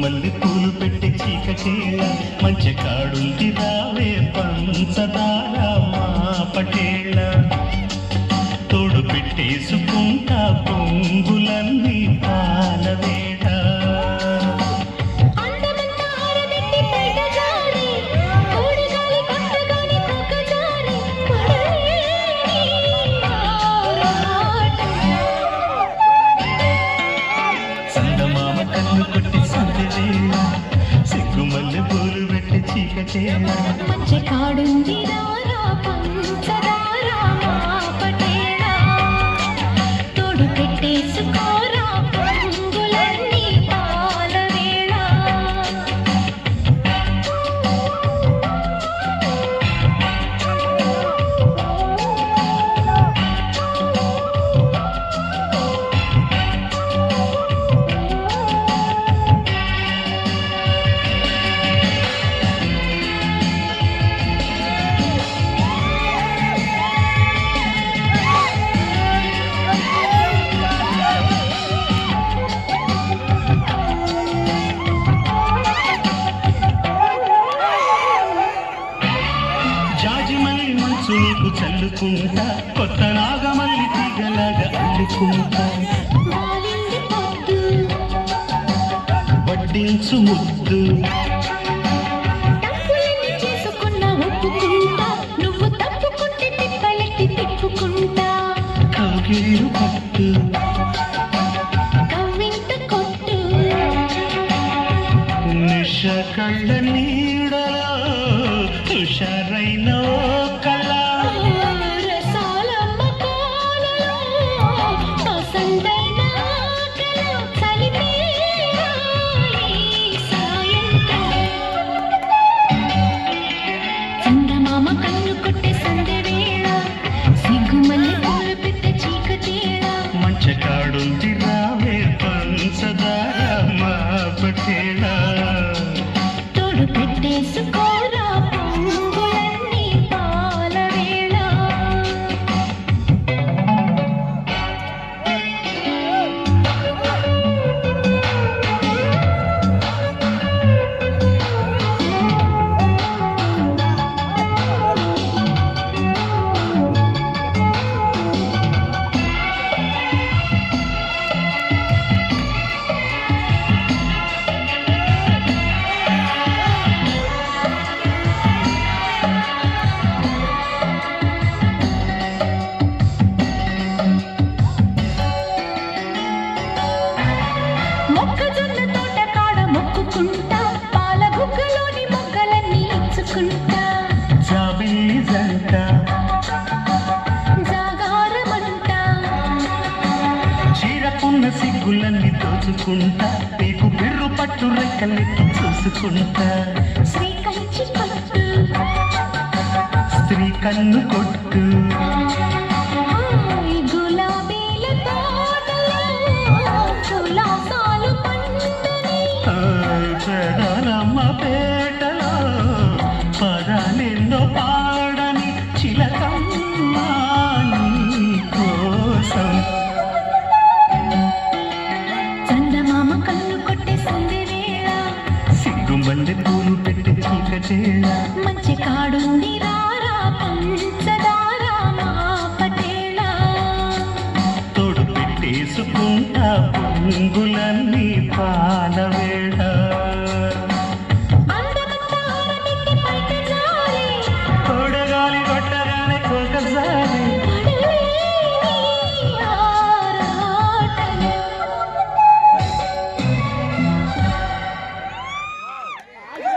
మల్లె పూలు పెట్టి చీకటి మంచి కాడుంది రావే పంచదా மஞ்சள் காடும் జాజిమల్లి మంచు నీకు చల్లుకుంటా కొత్త నాగమల్లి తీగలాగా అల్లుకుంటా. వడ్డించు ముద్దు. నువ్వు తప్పుకుంటే తిప్పలెట్టి తిప్పుకుంటా. కాగిళ్ళు పట్టు. కళ్ళ నీడలో తుషారైన துறை கல்லிக்கு சொசு குளிக்க ஸ்ரீ கண்ணு கொட்டு. wild